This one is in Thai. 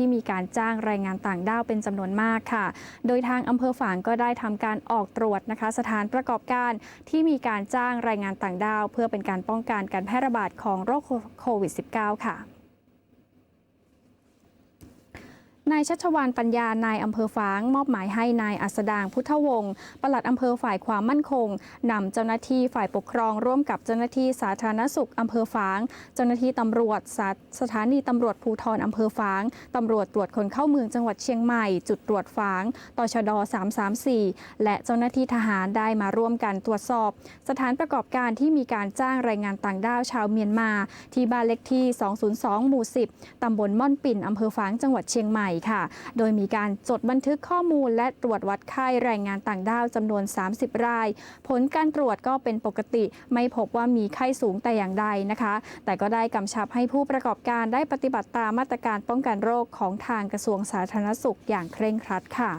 ที่มีการจ้างแรงงานต่างด้าวเป็นจำนวนมากค่ะ โดยทางอำเภอฝางก็ได้ทำการออกตรวจนะคะ สถานประกอบการที่มีการจ้างแรงงานต่างด้าว เพื่อเป็นการป้องกันการแพร่ระบาดของโรคโควิด -19 ค่ะ นายชัชวานปัญญานายอำเภอฝาง มอบหมายให้นายอัสดางพุทธวงศ์ปลัดอำเภอฝ่ายความมั่นคงนำเจ้าหน้าที่ฝ่ายปกครองร่วมกับเจ้าหน้าที่สาธารณสุขอำเภอฝาง เจ้าหน้าที่ตำรวจสสถานีตำรวจภูธรอำเภอฝางตำรวจตรวจคนเข้าเมืองจังหวัดเชียงใหม่ จุดตรวจฝางตชด 334 และเจ้าหน้าที่ทหารได้มาร่วมกันตรวจสอบ สถานประกอบการที่มีการจ้างแรงงานต่างด้าวชาวเมียนมา ที่บ้านเล็กที่ 202 หมู่ 10 ตำบลม่อนปิ่นอำเภอฝางจังหวัดเชียงใหม่ค่ะ โดยมีการจดบันทึกข้อมูลและตรวจวัดไข้แรงงานต่างด้าวจำนวน 30 ราย ผลการตรวจก็เป็นปกติ ไม่พบว่ามีไข้สูงแต่อย่างใดนะคะ แต่ก็ได้กำชับให้ผู้ประกอบการได้ปฏิบัติตามมาตรการป้องกันโรคของทางกระทรวงสาธารณสุขอย่างเคร่งครัดค่ะ